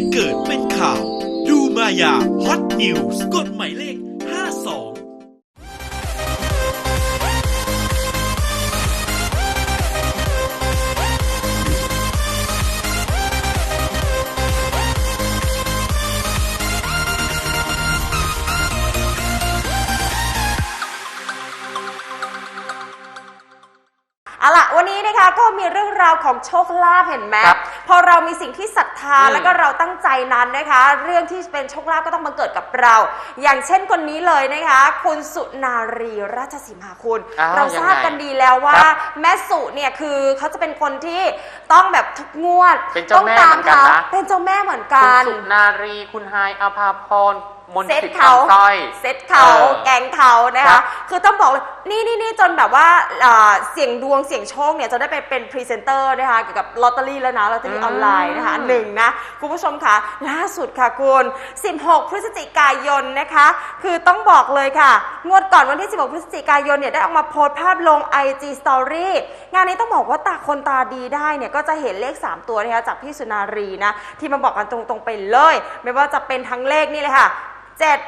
ตุเกิดเป็นข่าว ดูมายาฮอตนิวส์กฎหม่ เอาล่ะวันนี้นะคะก็มีเรื่องราวของโชคลาภเห็นไหมครับพอเรามีสิ่งที่ศรัทธาอืมแล้วก็เราตั้งใจนั้นนะคะ เรื่องที่เป็นโชคลาภก็ต้องมาเกิดกับเรา อย่างเช่นคนนี้เลยนะคะ คุณสุนารีราชสีมาคุณ อ้าวเราทราบยังไงกันดีแล้วว่า ครับแม่สุเนี่ยคือเขาจะเป็นคนที่ต้องแบบทุกงวดเป็นเจ้าต้องแม่ตามเหมือนกันเขานะ เป็นเจ้าแม่เหมือนคุกัณน สุนารีคุณไฮายอาภาพรมนต์เซ็ตสิทธิ์เขาคำสร้อย เซ็ตเขาเออแกงเขานะครัคะ บคือต้องบอกเลย นี่นี่นี่จนแบบว่าอ่าเสี่ยงดวงเสี่ยงโชคเนี่ยจะได้ไปเป็นพรีเซนเตอร์นะคะเกี่ยวกับลอตเตอรี่แล้วนะลอตเตอรี่ออนไลน์นะคะหนึ่งนะคุณผู้ชมคะล่าสุดค่ะคุณ 16 พฤศจิกายนนะคะ คือต้องบอกเลยค่ะ งวดก่อนวันที่ 16 พฤศจิกายนเนี่ยได้ออกมาโพสต์ภาพลง IG Story งานนี้ต้องบอกว่าตาคนตาดีได้เนี่ยก็จะเห็นเลข 3 ตัวนะคะจากพี่สุนารีนะที่มาบอกกันตรงๆไปเลย ไม่ว่าจะเป็นทั้งเลขนี่เลยค่ะ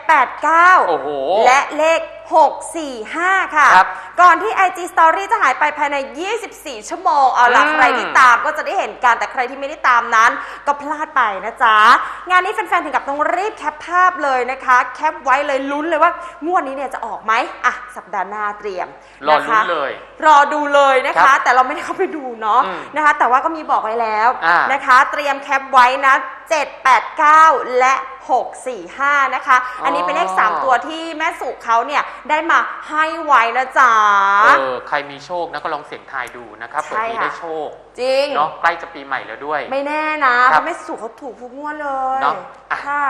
789โอ้โหและเลข 645 ค่ะ ครับก่อนที่ IG Story จะหายไปภายใน 24 ชั่วโมง เอาล่ะอืม ใครที่ตามก็จะได้เห็นกัน แต่ใครที่ไม่ได้ตามนั้น ก็พลาดไปนะจ๊ะ งานนี้แฟนๆ ถึงกับต้องรีบแคปภาพเลยนะคะ แคปไว้เลยลุ้นเลยว่างวดนี้เนี่ยจะออกไหมอะ สัปดาห์หน้าเตรียมรอนะลุ้คะนเลย รอดูเลยนะครัคะ บแต่เราไม่ได้เข้าไปดูเนาะอืมนะคะ แต่ว่าก็มีบอกไว้แล้วอ่าน นะคะ เตรียมแคปไว้นะ 789 และ 645 นะคะ อันนี้เป็นเลข3ตัวที่แม่สุเขาเนี่ย ได้มาให้ไว้นะจ๊ะ เออใครมีโชคนะก็ลองเสี่ยงทายดูนะครับใช่เผื่อที่ค่ะ ได้โชคจริง เนาะใกล้จะปีใหม่แล้วด้วย ไม่แน่นะคเพรับราะแม่สุเขาถูกทุกงวดเลยเนาะอะ ค่ะ